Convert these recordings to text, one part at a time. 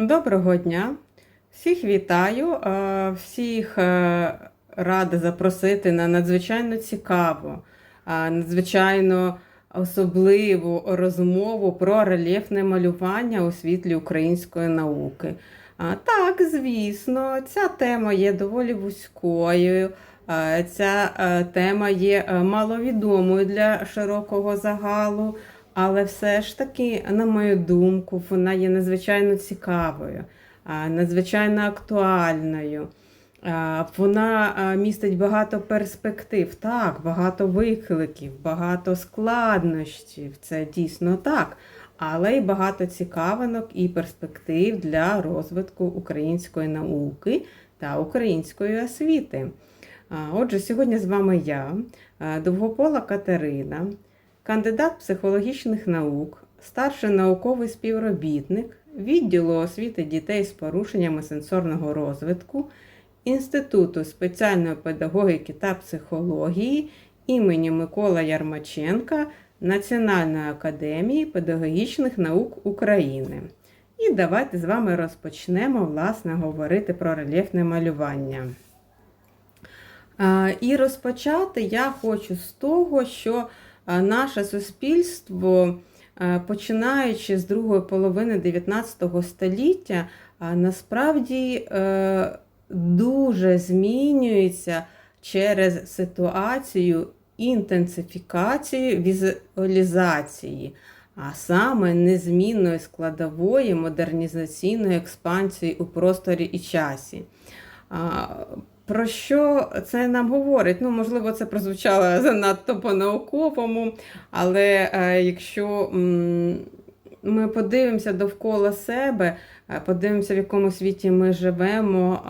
Доброго дня! Всіх вітаю, всіх е, рада запросити на надзвичайно цікаву, надзвичайно особливу розмову про рельєфне малювання у світлі української науки. Так, звісно, ця тема є доволі вузькою. Ця е, тема є е, маловідомою для широкого загалу. Але все ж таки, на мою думку, вона є надзвичайно цікавою, надзвичайно актуальною. Вона містить багато перспектив, так, багато викликів, багато складнощів. Це дійсно так. Але й багато цікавинок і перспектив для розвитку української науки та української освіти. Отже, сьогодні з вами я, Довгопола Катерина кандидат психологічних наук, старший науковий співробітник відділу освіти дітей з порушеннями сенсорного розвитку Інституту спеціальної педагогіки та психології імені Микола Ярмаченка Національної академії педагогічних наук України. І давайте з вами розпочнемо власне говорити про рельєфне малювання. І розпочати я хочу з того, що наше суспільство, починаючи з другої половини 19 століття, насправді е, дуже змінюється через ситуацію інтенсифікації візуалізації, а саме незмінної складової модернізаційної експансії у просторі і часі. Про що це нам говорить? Ну, можливо, це прозвучало занадто по-науковому, але е, якщо ми подивимося довкола себе, е, подивимося, в якому світі ми живемо,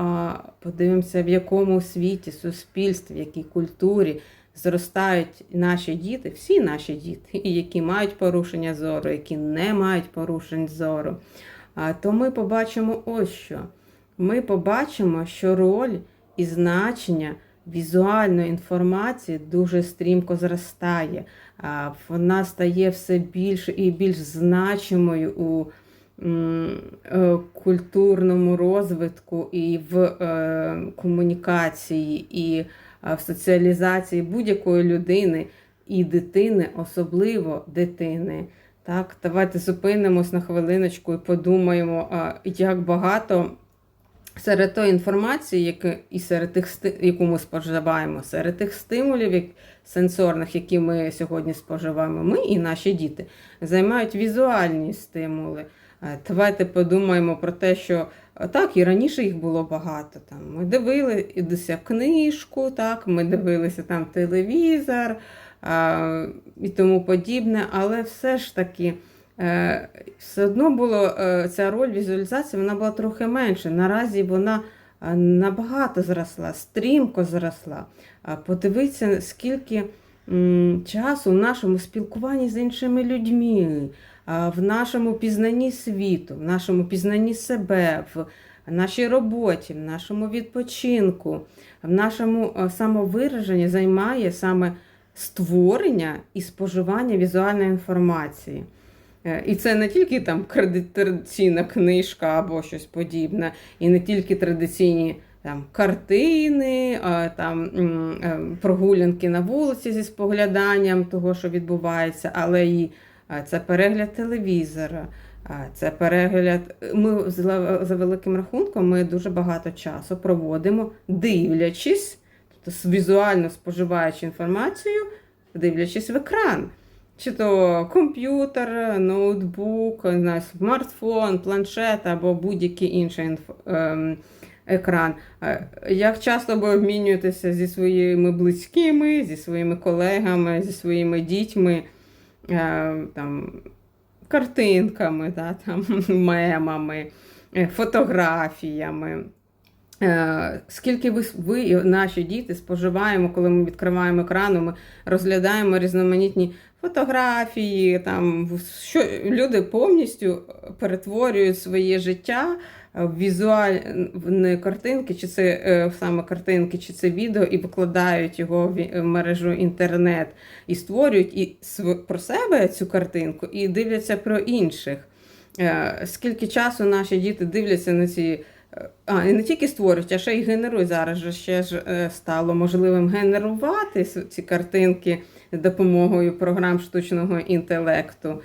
подивимося, в якому світі, суспільстві, в якій культурі зростають наші діти, всі наші діти, які мають порушення зору, які не мають порушень зору, то ми побачимо ось що. Ми побачимо, що роль і значення візуальної інформації дуже стрімко зростає. Вона стає все більш і більш значимою у е, культурному розвитку і в е, комунікації, і е, в соціалізації будь-якої людини і дитини, особливо дитини. Так, давайте зупинимось на хвилиночку і подумаємо, як багато серед тої інформації, яку, і серед тих, яку ми споживаємо, серед тих стимулів як, сенсорних, які ми сьогодні споживаємо, ми і наші діти займають візуальні стимули. Е, Давайте подумаємо про те, що е, так, і раніше їх було багато. Там, ми дивилися книжку, так, ми дивилися там телевізор а, і тому подібне, але все ж таки. Е, Все одно було е, ця роль візуалізації вона була трохи менше. Наразі вона е, набагато зросла, стрімко зросла. Подивіться, скільки часу в нашому спілкуванні з іншими людьми, в нашому пізнанні світу, в нашому пізнанні себе, в нашій роботі, в нашому відпочинку, в нашому самовираженні займає саме створення і споживання візуальної інформації. Е, І це не тільки там традиційна книжка або щось подібне, і не тільки традиційні там, картини, там, е, прогулянки на вулиці зі спогляданням того, що відбувається, але і це перегляд телевізора. Це перегляд. Ми за великим рахунком ми дуже багато часу проводимо, дивлячись, тобто візуально споживаючи інформацію, дивлячись в екран. Чи то комп'ютер, ноутбук, не знаю, смартфон, планшет або будь-який інший інф... ем, екран. Е, Як часто ви обмінюєтеся зі своїми близькими, зі своїми колегами, зі своїми дітьми, е, там, картинками, да, там, мемами, е, фотографіями. Е, Скільки ви, ви і наші діти споживаємо, коли ми відкриваємо екрану, ми розглядаємо різноманітні фотографії, там що люди повністю перетворюють своє життя в візуальні картинки, чи це е, саме картинки, чи це відео, і викладають його в мережу інтернет, і створюють і про себе цю картинку, і дивляться про інших. е, скільки часу наші діти дивляться на ці. А, і не тільки створюють, а ще й генерують. Зараз же ще ж е, стало можливим генерувати ці картинки з допомогою програм штучного інтелекту,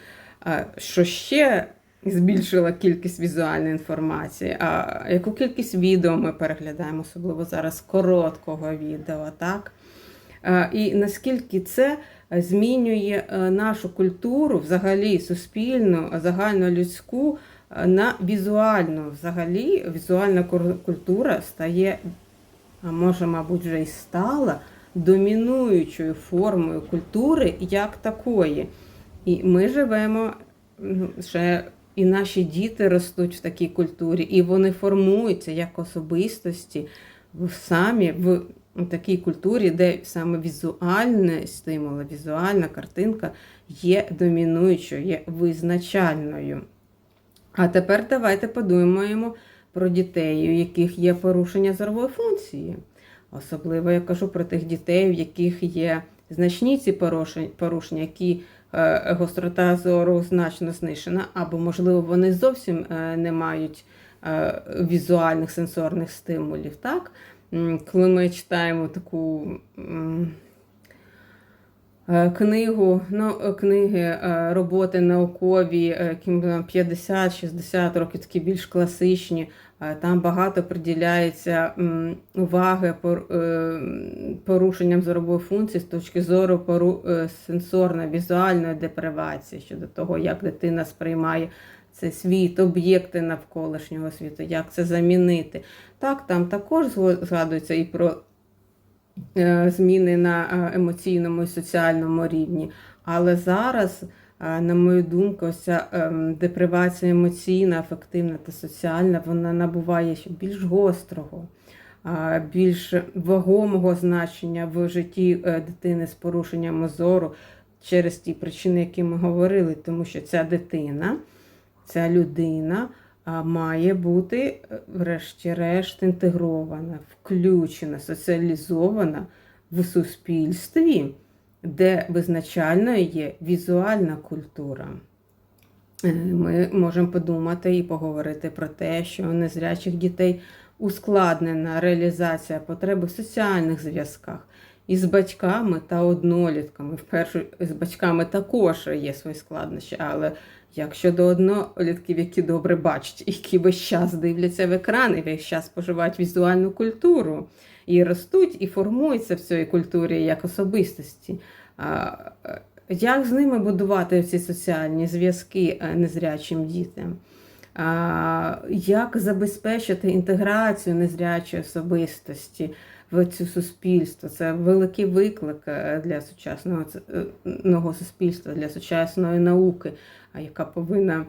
що ще збільшила кількість візуальної інформації. А яку кількість відео ми переглядаємо, особливо зараз короткого відео, так? І наскільки це змінює е, нашу культуру, взагалі суспільну, загальнолюдську на візуальну. Взагалі, візуальна культура стає, а може, мабуть, вже і стала домінуючою формою культури як такої. І ми живемо ну, ще. І наші діти ростуть в такій культурі, і вони формуються як особистості самі в такій культурі, де саме візуальне стимули, візуальна картинка є домінуючою, є визначальною. А тепер давайте подумаємо про дітей, у яких є порушення зорової функції. Особливо я кажу про тих дітей, в яких є значні ці порушення, які е, гострота зору значно знищена, або, можливо, вони зовсім е, не мають е, візуальних сенсорних стимулів. Так? Коли ми читаємо таку книгу, ну, е, книги, е, роботи наукові, е, яким 50-60 років, такі більш класичні, е, там багато приділяється уваги е, порушенням зорової функції з точки зору е, сенсорно-візуальної депривації щодо того, як дитина сприймає цей світ, об'єкти навколишнього світу, як це замінити. Так, там також згадується і про е, зміни на е, емоційному і соціальному рівні. Але зараз, е, на мою думку, ось ця ем, депривація емоційна, афективна та соціальна, вона набуває ще більш гострого, більш вагомого значення в житті е, дитини з порушенням зору через ті причини, які ми говорили, тому що ця дитина, ця людина має бути, е, врешті-решт, інтегрована, включена, соціалізована в суспільстві, де визначальною є візуальна культура. Е, Ми можемо подумати і поговорити про те, що у незрячих дітей ускладнена реалізація потреби в соціальних зв'язках із батьками та однолітками. Вперше з батьками також є свої складнощі, але як щодо однолітків, які добре бачать, які весь час дивляться в екран і весь час споживають візуальну культуру, і ростуть, і формуються в цій культурі як особистості. Е, Як з ними будувати ці соціальні зв'язки е, незрячим дітям? Як забезпечити інтеграцію незрячої особистості в цю суспільство? Це великий виклик е, для сучасного е, суспільства, для сучасної науки, яка повинна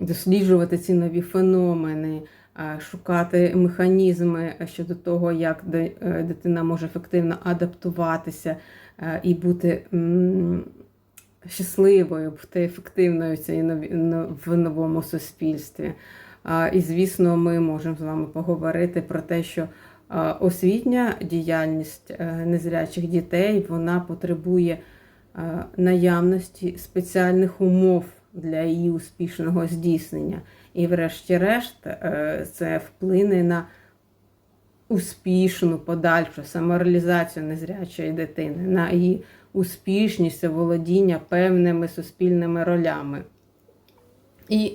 досліджувати ці нові феномени, шукати механізми щодо того, як е, дитина може ефективно адаптуватися і бути щасливою, бути ефективною в новому суспільстві. І, звісно, ми можемо з вами поговорити про те, що освітня діяльність е, незрячих дітей вона потребує е, наявності спеціальних умов для її успішного здійснення. І, врешті-решт, е, це вплине на успішну подальшу самореалізацію незрячої дитини, на її успішність володіння певними суспільними ролями. І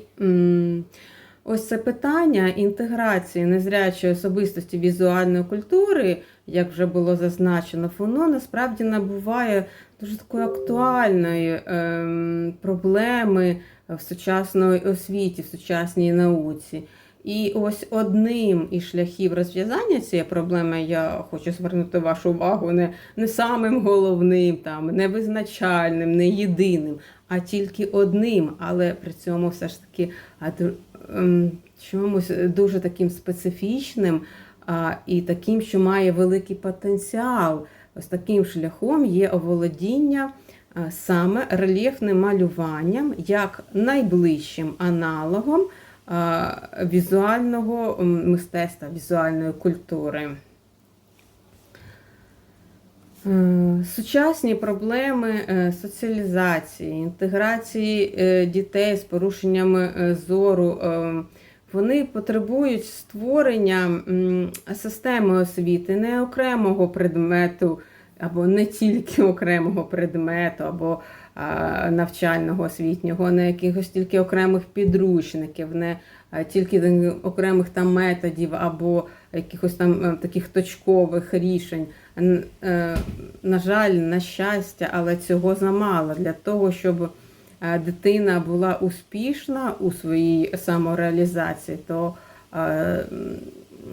ось це питання інтеграції незрячої особистості візуальної культури, як вже було зазначено, воно насправді набуває дуже такої актуальної ем, проблеми в сучасної освіті, в сучасній науці. І ось одним із шляхів розв'язання цієї проблеми я хочу звернути вашу увагу не, не самим головним, там, не визначальним, не єдиним, а тільки одним, але при цьому все ж таки чомусь дуже таким специфічним і таким, що має великий потенціал. Ось таким шляхом є оволодіння саме рельєфним малюванням як найближчим аналогом візуального мистецтва, візуальної культури. Е, Сучасні проблеми е, соціалізації, інтеграції е, дітей з порушеннями зору, вони потребують створення системи освіти, не окремого предмету, або не тільки окремого предмету, або навчального освітнього, не якихось тільки окремих підручників, не тільки окремих там методів або якихось там таких точкових рішень. Е, На жаль, на щастя, але цього замало для того, щоб е, дитина була успішна у своїй самореалізації, то е,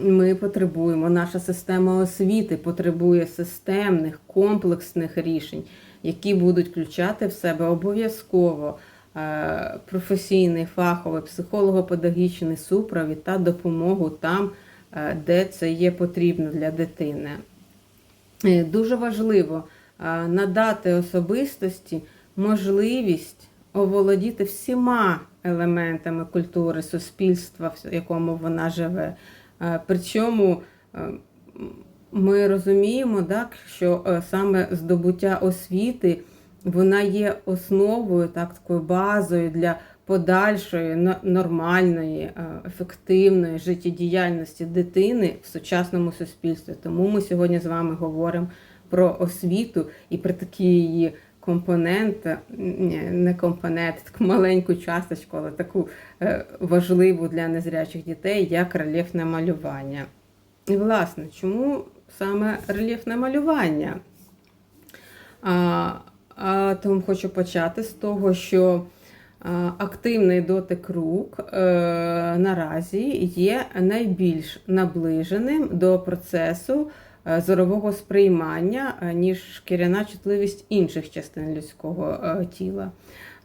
ми потребуємо, наша система освіти потребує системних, комплексних рішень, які будуть включати в себе обов'язково професійний, фаховий, психолого-педагогічний супровід та допомогу там, де це є потрібно для дитини. Е, Дуже важливо надати особистості можливість оволодіти всіма елементами культури, суспільства, в якому вона живе. Е, Причому е, ми розуміємо, так, що саме здобуття освіти вона є основою, так, такою базою для подальшої нормальної, е, ефективної життєдіяльності дитини в сучасному суспільстві. Тому ми сьогодні з вами говоримо про освіту і про такі її компоненти, ні, не компонент, таку маленьку часточку, але таку е, важливу для незрячих дітей, як рельєфне малювання. І, власне, чому саме рельєфне малювання? А, а, тому хочу почати з того, що активний дотик рук е, наразі є найбільш наближеним до процесу е, зорового сприймання, е, ніж шкіряна чутливість інших частин людського е, тіла.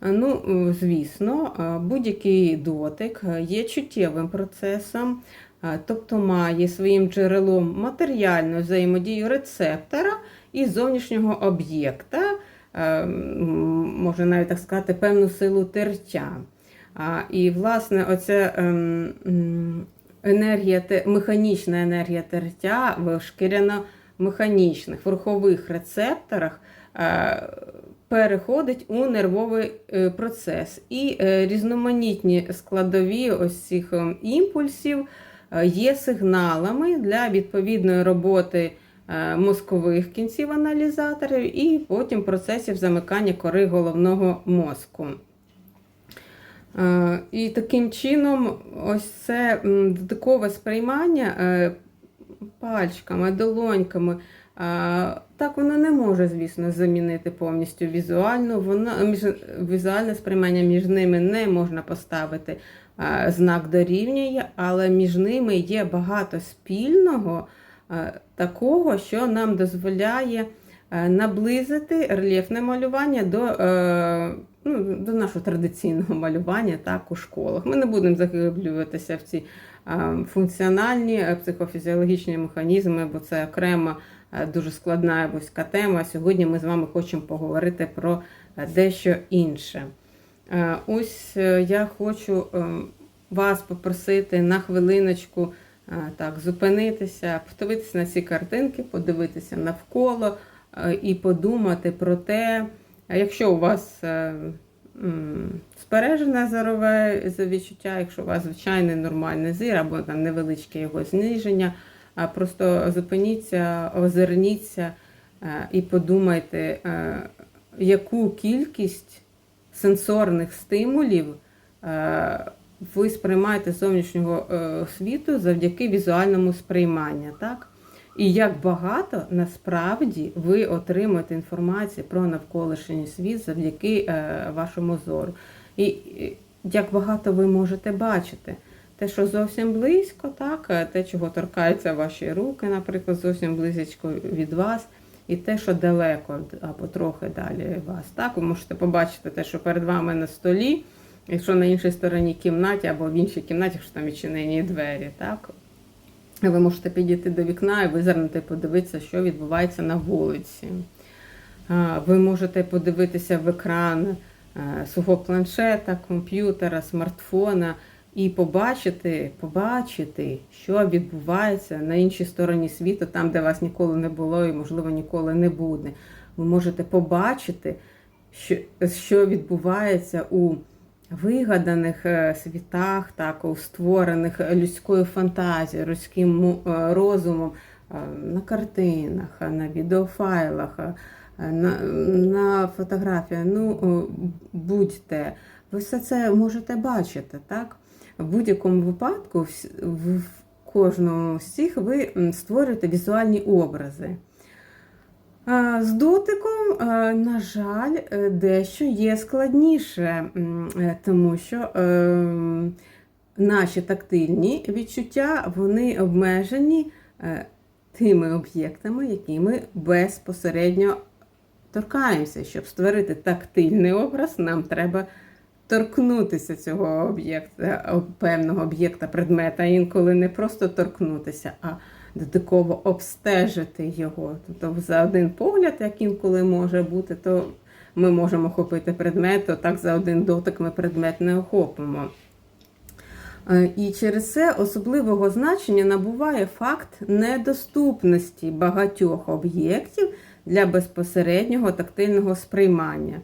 Е, Ну, е, звісно, е, будь-який дотик е, є чуттєвим процесом, е, тобто має своїм джерелом матеріальну взаємодію рецептора і зовнішнього об'єкта, е, можна навіть так сказати, певну силу тертя. І, власне, оця ем, енергія, механічна енергія тертя в шкіряно-механічних верхових рецепторах е, переходить у нервовий е, процес. І е, різноманітні складові ось цих ем, імпульсів е, є сигналами для відповідної роботи е, мозкових кінців аналізаторів і потім процесів замикання кори головного мозку. Е, І таким чином, ось це м, додаткове сприймання е, пальчиками, долоньками. е, Так, воно не може, звісно, замінити повністю візуальну. Воно, між, візуальне сприймання між ними не можна поставити е, знак дорівнює, але між ними є багато спільного е, такого, що нам дозволяє е, наблизити рельєфне малювання до, е, ну, до нашого традиційного малювання так, у школах. Ми не будемо заглиблюватися в ці е, функціональні е, психофізіологічні механізми, бо це окрема е, дуже складна вузька тема. Сьогодні ми з вами хочемо поговорити про е, дещо інше. Е, Ось е, я хочу е, вас попросити на хвилиночку е, так, зупинитися, подивитися на ці картинки, подивитися навколо е, і подумати про те, якщо у вас е, м, збережене зорове відчуття, якщо у вас звичайний нормальний зір або там невеличке його зниження, просто зупиніться, озирніться е, і подумайте, е, яку кількість сенсорних стимулів е, ви сприймаєте зовнішнього е, світу завдяки візуальному сприйманню. Так? І як багато насправді ви отримуєте інформації про навколишній світ завдяки е, вашому зору. І, і як багато ви можете бачити. Те, що зовсім близько, так, е, те, чого торкаються ваші руки, наприклад, зовсім близько від вас, і те, що далеко або трохи далі вас. Так, ви можете побачити те, що перед вами на столі, якщо на іншій стороні кімнаті або в іншій кімнаті, якщо там відчинені двері. Так, ви можете підійти до вікна і визирнути, подивитися, що відбувається на вулиці. Ви можете подивитися в екран е, свого планшета, комп'ютера, смартфона і побачити, побачити, що відбувається на іншій стороні світу, там, де вас ніколи не було і, можливо, ніколи не буде. Ви можете побачити, що, що відбувається у вигаданих е, світах, так, створених людською фантазією, людським е, розумом е, на картинах, на відеофайлах, на, на фотографіях. Ну, о, будь-де. Ви все це можете бачити, так? В будь-якому випадку, в кожному з цих ви створюєте візуальні образи. А, З дотиком, е, на жаль, е, дещо є складніше, е, тому що е, наші тактильні відчуття вони обмежені е, тими об'єктами, які ми безпосередньо торкаємося. Щоб створити тактильний образ, нам треба торкнутися цього об'єкта, певного об'єкта, предмета, інколи не просто торкнутися, а додатково обстежити його. Тобто за один погляд, як інколи може бути, то ми можемо охопити предмет, то так за один дотик ми предмет не охопимо. Е, І через це особливого значення набуває факт недоступності багатьох об'єктів для безпосереднього тактильного сприймання.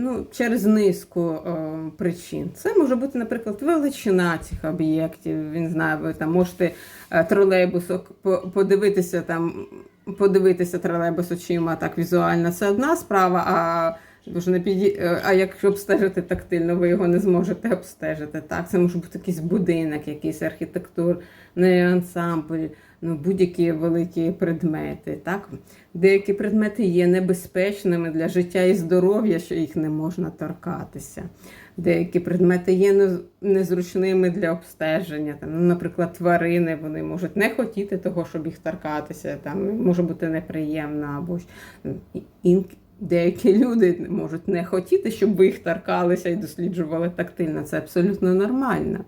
Ну, через низку о, причин. Це може бути, наприклад, величина цих об'єктів. Він знає, ви там можете тролейбусок по- подивитися там, подивитися тролейбус очима так візуально. Це одна справа, а Дуже не піді... е, А якщо обстежити тактильно, ви його не зможете обстежити. Так, це може бути якийсь будинок, якийсь архітектурний ансамбль, ну, будь-які великі предмети. Так? Деякі предмети є небезпечними для життя і здоров'я, що їх не можна торкатися. Деякі предмети є незручними для обстеження. Там, ну, наприклад, тварини вони можуть не хотіти того, щоб їх торкатися. Там може бути неприємно або ж і- ін- Деякі люди можуть не хотіти, щоб ви їх торкалися і досліджували тактильно. Це абсолютно нормально.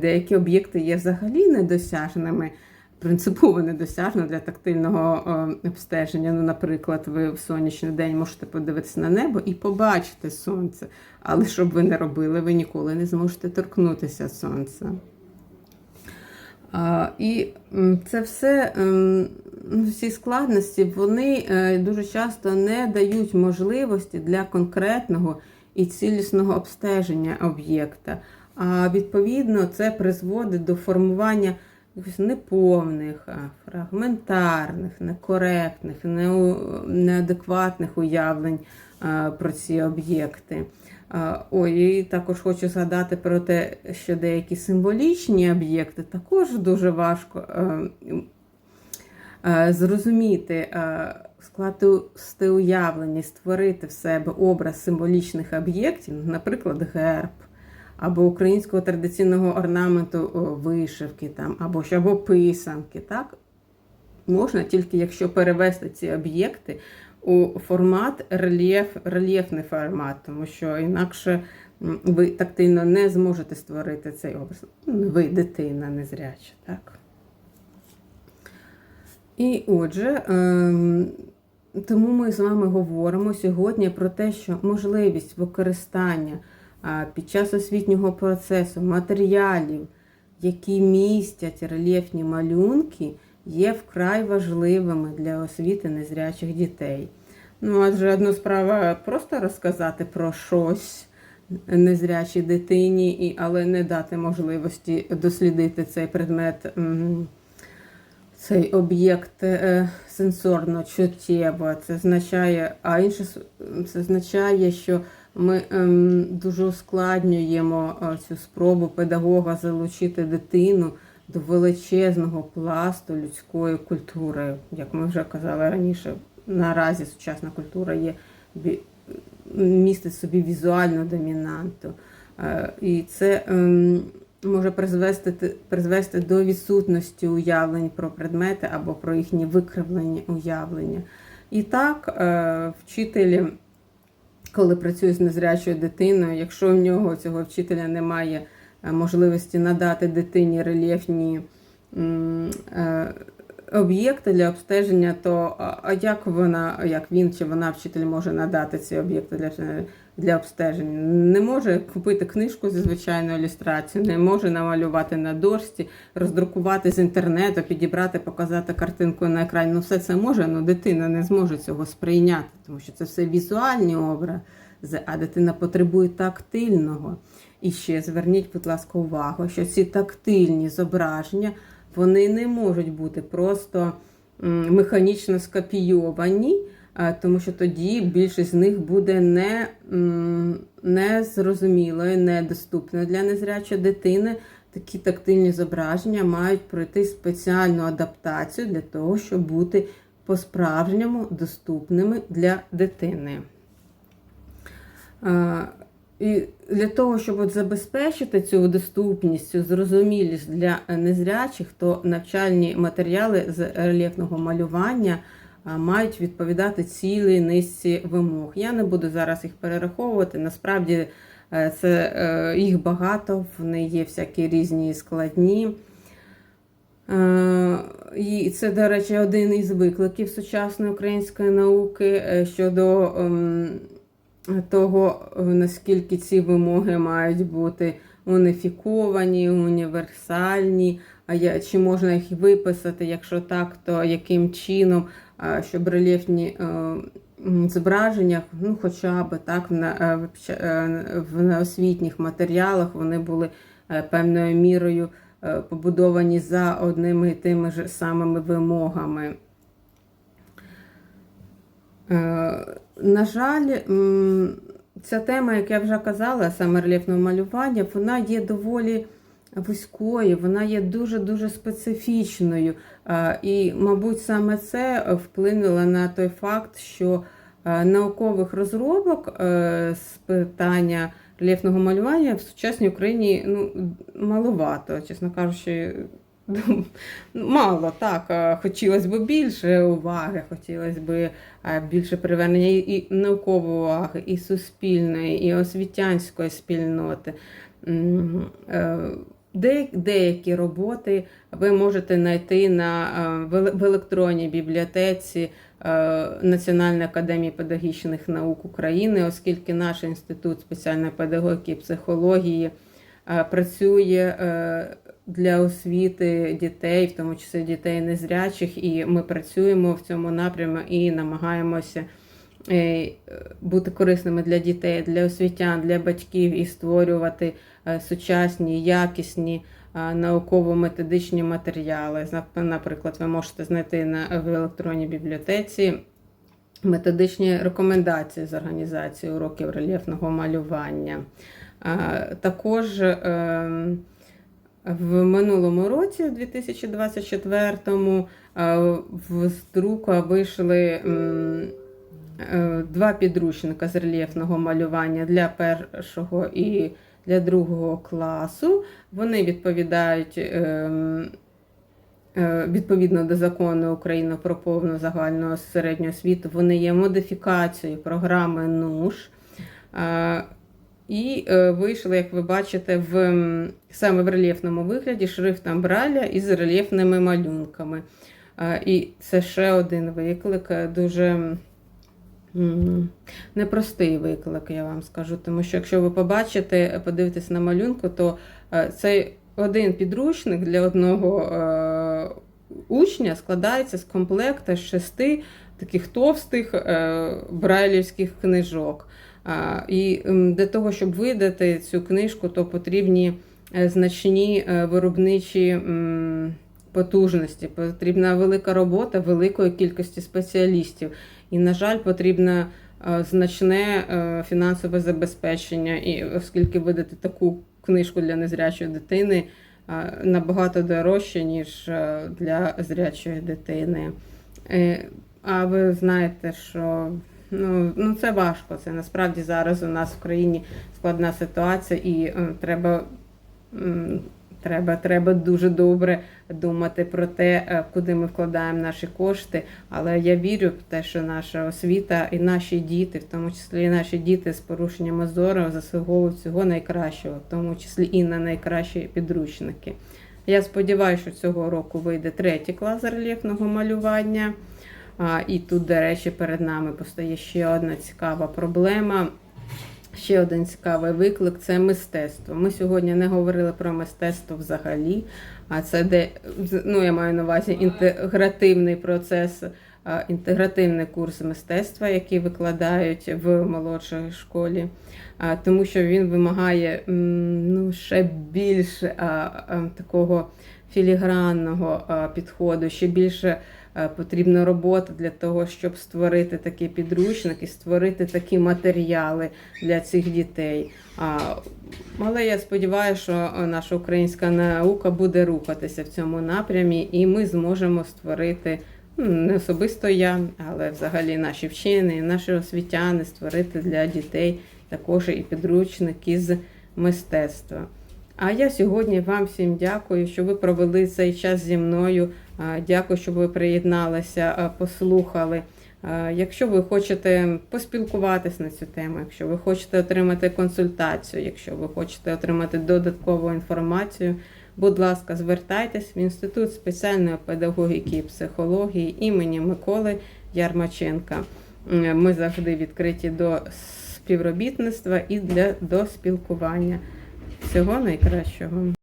Деякі об'єкти є взагалі недосяжними, принципово недосяжно для тактильного е, обстеження. Ну, наприклад, ви в сонячний день можете подивитися на небо і побачити сонце. Але що б ви не робили, ви ніколи не зможете торкнутися сонця. І це все, ем, всі складності, вони е, дуже часто не дають можливості для конкретного і цілісного обстеження об'єкта. А відповідно, це призводить до формування неповних, фрагментарних, некоректних, неадекватних уявлень про ці об'єкти. Ой, і також хочу згадати про те, що деякі символічні об'єкти також дуже важко е, зрозуміти, е, скласти уявлення, створити в себе образ символічних об'єктів, наприклад, герб. Або українського традиційного орнаменту вишивки, там, або або писанки. Так? Можна тільки якщо перевести ці об'єкти у формат рельєф, рельєфний формат, тому що інакше ви тактильно не зможете створити цей образ. Ну, Ви дитина незряча, так? І отже, ем, тому ми з вами говоримо сьогодні про те, що можливість використання під час освітнього процесу матеріалів, які містять рельєфні малюнки, є вкрай важливими для освіти незрячих дітей. Ну, адже одна справа просто розказати про щось незрячій дитині, але не дати можливості дослідити цей предмет. Цей об'єкт е, сенсорно чуттєво. Це означає, а інше це означає, що ми ем, дуже ускладнюємо е, цю спробу педагога залучити дитину до величезного пласту людської культури. Як ми вже казали раніше, наразі сучасна культура є містить собі візуальну домінанту. Е, І це ем, може призвести, призвести до відсутності уявлень про предмети або про їхні викривлення уявлення. І так, е, вчителі, коли працює з незрячою дитиною, якщо в нього цього вчителя немає е, можливості надати дитині рельєфні е, об'єкти для обстеження, то як вона, як він чи вона вчитель може надати ці об'єкти для обстеження? Для обстеження. Не може купити книжку зі звичайною ілюстрацією, не може намалювати на дошці, роздрукувати з інтернету, підібрати, показати картинку на екрані. Ну, все це може, але дитина не зможе цього сприйняти, тому що це все візуальні образи, а дитина потребує тактильного. І ще зверніть, будь ласка, увагу, що ці тактильні зображення вони не можуть бути просто механічно скопійовані, тому що тоді більшість з них буде не, незрозумілою, недоступною для незрячої дитини. Такі тактильні зображення мають пройти спеціальну адаптацію для того, щоб бути по-справжньому доступними для дитини. І для того, щоб от забезпечити цю доступність, цю зрозумілість для незрячих, то навчальні матеріали з рельєфного малювання мають відповідати цілій низці вимог. Я не буду зараз їх перераховувати. Насправді е, це е, їх багато, вони є всякі різні складні. Е, І це, до речі, один із викликів сучасної української науки щодо ем, того, наскільки ці вимоги мають бути уніфіковані, універсальні, а чи можна їх виписати, якщо так, то яким чином, щоб рельєфні е, зображення, ну хоча б так, е, е, в освітніх матеріалах вони були певною мірою побудовані за одними і тими ж самими вимогами. На жаль, ця тема, як я вже казала, саме рельєфного малювання, вона є доволі вузькою, вона є дуже-дуже специфічною. Е, І, мабуть, саме це вплинуло на той факт, що е, наукових розробок е, з питання рельєфного малювання в сучасній Україні ну, маловато, чесно кажучи. Мало так, е, хотілося б більше уваги, хотілося б е, більше привернення і наукової уваги, і суспільної, і освітянської спільноти. Деякі роботи ви можете знайти на, е, в електронній бібліотеці е, Національної академії педагогічних наук України, оскільки наш інститут спеціальної педагогіки і психології е, працює для освіти дітей, в тому числі дітей незрячих, і ми працюємо в цьому напрямі і намагаємося бути корисними для дітей, для освітян, для батьків і створювати сучасні, якісні е, науково-методичні матеріали. Наприклад, ви можете знайти на в електронній бібліотеці методичні рекомендації з організації уроків рельєфного малювання. Е, Також ем, в минулому році, в 2024-му, е, в з друка вийшли е, два підручника з рельєфного малювання для першого і для другого класу. Вони відповідають ем, е, відповідно до закону України про повну загальну середню освіту. Вони є модифікацією програми НУШ. Е, І е, вийшли, як ви бачите, в саме в рельєфному вигляді шрифтом Браля із рельєфними малюнками. І це ще один виклик, дуже непростий виклик, я вам скажу. Тому що якщо ви побачите, подивитесь на малюнку, то е, цей один підручник для одного е, учня складається з комплекта шести таких товстих е, брайлівських книжок. І для того, щоб видати цю книжку, то потрібні е, значні е, виробничі потужності. Потрібна велика робота великої кількості спеціалістів. І, на жаль, потрібно е, значне е, фінансове забезпечення. І оскільки видати таку книжку для незрячої дитини е, набагато дорожче, ніж для зрячої дитини. А ви знаєте, що ну, ну це важко. Це насправді зараз у нас в країні складна ситуація, і треба, треба, треба дуже добре думати про те, е, куди ми вкладаємо наші кошти. Але я вірю в те, що наша освіта і наші діти, в тому числі і наші діти з порушеннями зору, заслуговують всього найкращого, в тому числі і на найкращі підручники. Я сподіваюся, що цього року вийде третій клас рельєфного малювання. І тут, до речі, перед нами постає ще одна цікава проблема. Ще один цікавий виклик це мистецтво. Ми сьогодні не говорили про мистецтво взагалі, а це де ну я маю на увазі інтегративний процес, інтегративний курс мистецтва, який викладають в молодшій школі, тому що він вимагає ну, ще більш а, а, такого філігранного підходу, ще більше потрібна робота для того, щоб створити такий підручник і створити такі матеріали для цих дітей. Але я сподіваюся, що наша українська наука буде рухатися в цьому напрямі, і ми зможемо створити. ну, Не особисто я, але взагалі наші вчені, наші освітяни створити для дітей також і підручник із мистецтва. А я сьогодні вам всім дякую, що ви провели цей час зі мною. Дякую, що ви приєдналися, послухали. Якщо ви хочете поспілкуватись на цю тему, якщо ви хочете отримати консультацію, якщо ви хочете отримати додаткову інформацію, будь ласка, звертайтесь в Інститут спеціальної педагогіки і психології імені Миколи Ярмаченка. Ми завжди відкриті до співробітництва і для до спілкування. Всього найкращого.